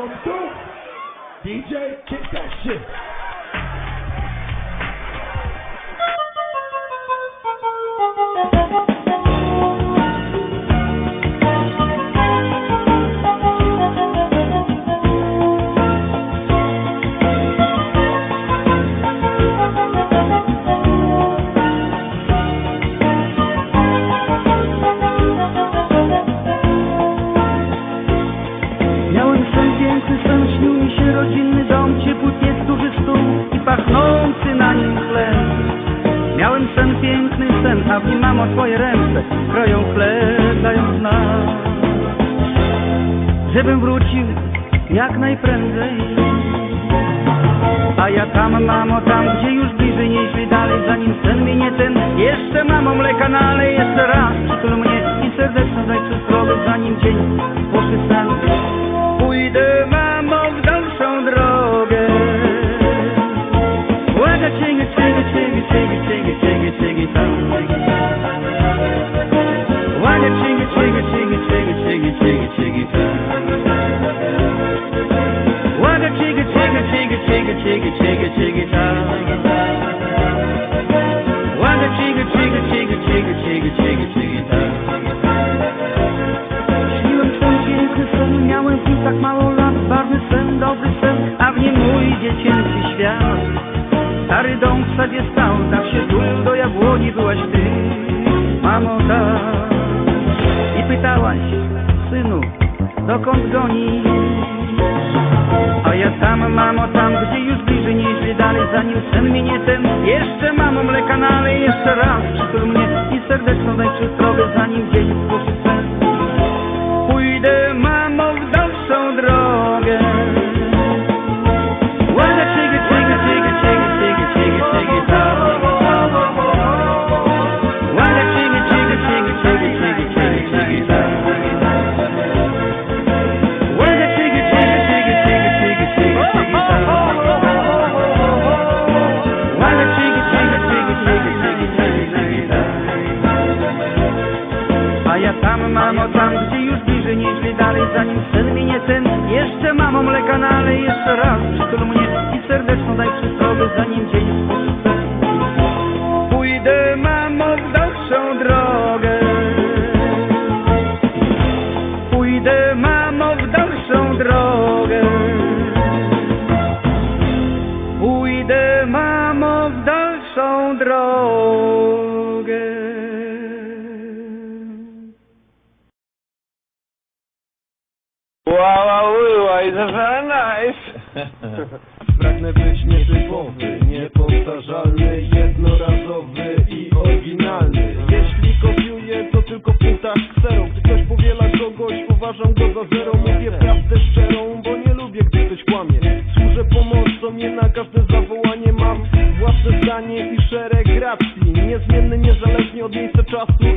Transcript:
on through. DJ, kick that shit. Rodzinny dom, ciepły piec, duży stół i pachnący na nim chleb. Miałem sen, piękny sen, a w nim mamo twoje ręce kroją chleb, dając nam. Żebym wrócił jak najprędzej. A ja tam, mamo, tam, gdzie już bliżej, nieźli dalej, zanim sen minie ten, jeszcze mamo mleka nalej, jeszcze raz przytul mnie i serdecznie daj przez zanim dzień Cięgę, cięgę, cięgę, cięgę, cięgę, cięgę, cięgę, tam. Śniłem sen, piękny sen, miałem w nim tak mało lat, barwny sen, dobry sen, a w nim mój dziecięcy świat. Stary dom w sadzie stał, tak się tulił do jabłoni, byłaś ty, mamo, tak. I pytałaś, synu, dokąd goni? A ja tam, mamo, tam, gdzie już bliżej, nieźli dalej, zanim sen minie ten, jeszcze mamo mleka nalej, jeszcze raz przytul mnie i serdeczną daj drogę, zanim dzień mamo, tam, gdzie już bliżej, nieźli dalej, zanim sen minie ten, jeszcze mamo mleka nalej, jeszcze raz przytul mnie i serdeczną daj drogę, zanim dzień sposób sen. Pójdę, mamo, w dalszą drogę. Pójdę, mamo, w dalszą drogę. Pójdę, mamo, w dalszą drogę. Wow, wow, that's very nice. Pragnę być nietypowy, niepowtarzalny, jednorazowy i oryginalny. Jeśli kopiuję, to tylko w punktach ksero. Gdy ktoś powiela kogoś, uważam go za zero. Mówię prawdę szczerą, bo nie lubię, gdy ktoś kłamie. Służę pomocą, nie na każde zawołanie mam własne zdanie i szereg racji. Niezmienny, niezależnie od miejsca czasu